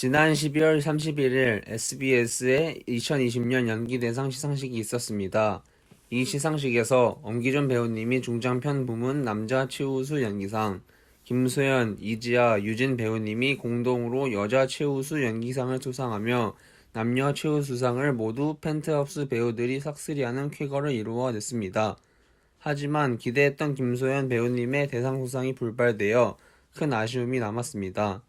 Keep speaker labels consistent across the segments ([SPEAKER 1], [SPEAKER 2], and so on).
[SPEAKER 1] 지난 12월 31일 SBS의 2020년 연기대상 시상식이 있었습니다. 이 시상식에서 엄기준 배우님이 중장편 부문 남자 최우수 연기상, 김소연, 이지아, 유진 배우님이 공동으로 여자 최우수 연기상을 수상하며 남녀 최우수상을 모두 펜트하우스 배우들이 삭스리하는 쾌거를 이루어냈습니다. 하지만 기대했던 김소연 배우님의 대상 수상이 불발되어 큰 아쉬움이 남았습니다.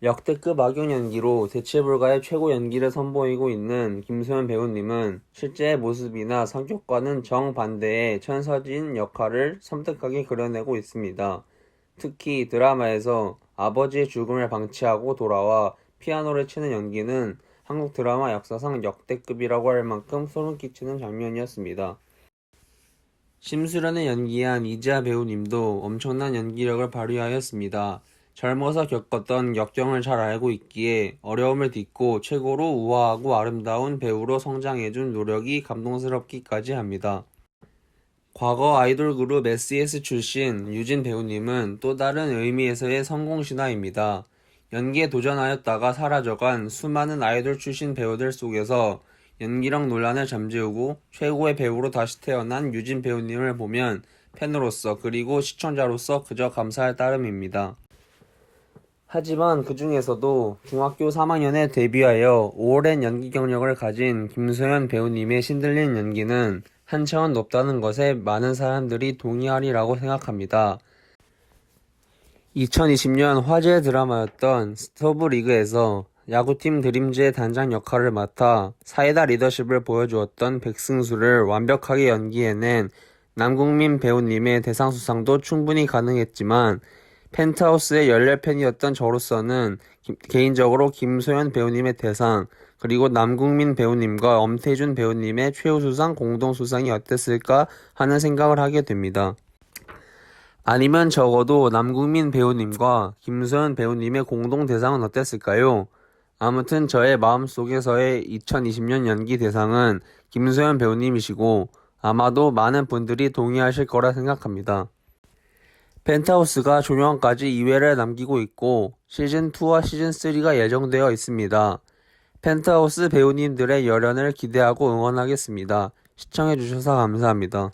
[SPEAKER 1] 역대급 악역 연기로 대체 불가의 최고 연기를 선보이고 있는 김소연 배우님은 실제 모습이나 성격과는 정반대의 천사진 역할을 섬뜩하게 그려내고 있습니다. 특히 드라마에서 아버지의 죽음을 방치하고 돌아와 피아노를 치는 연기는 한국 드라마 역사상 역대급이라고 할 만큼 소름 끼치는 장면이었습니다. 심수련을 연기한 이지아 배우님도 엄청난 연기력을 발휘하였습니다. 젊어서 겪었던 역경을 잘 알고 있기에 어려움을 딛고 최고로 우아하고 아름다운 배우로 성장해준 노력이 감동스럽기까지 합니다. 과거 아이돌 그룹 SES 출신 유진 배우님은 또 다른 의미에서의 성공 신화입니다. 연기에 도전하였다가 사라져간 수많은 아이돌 출신 배우들 속에서 연기력 논란을 잠재우고 최고의 배우로 다시 태어난 유진 배우님을 보면 팬으로서 그리고 시청자로서 그저 감사할 따름입니다. 하지만 그 중에서도 중학교 3학년에 데뷔하여 오랜 연기 경력을 가진 김소연 배우님의 신들린 연기는 한 차원 높다는 것에 많은 사람들이 동의하리라고 생각합니다. 2020년 화제 드라마였던 스토브 리그에서 야구팀 드림즈의 단장 역할을 맡아 사이다 리더십을 보여주었던 백승수를 완벽하게 연기해낸 남궁민 배우님의 대상 수상도 충분히 가능했지만 펜트하우스의 열렬 팬이었던 저로서는 기- 개인적으로 김소연 배우님의 대상 그리고 남궁민 배우님과 엄태준 배우님의 최우수상 공동수상이 어땠을까 하는 생각을 하게 됩니다. 아니면 적어도 남궁민 배우님과 김소연 배우님의 공동 대상은 어땠을까요? 아무튼 저의 마음속에서의 2020년 연기 대상은 김소연 배우님이시고 아마도 많은 분들이 동의하실 거라 생각합니다. 펜트하우스가 조명까지 2회를 남기고 있고 시즌2와 시즌3가 예정되어 있습니다. 펜트하우스 배우님들의 열연을 기대하고 응원하겠습니다. 시청해주셔서 감사합니다.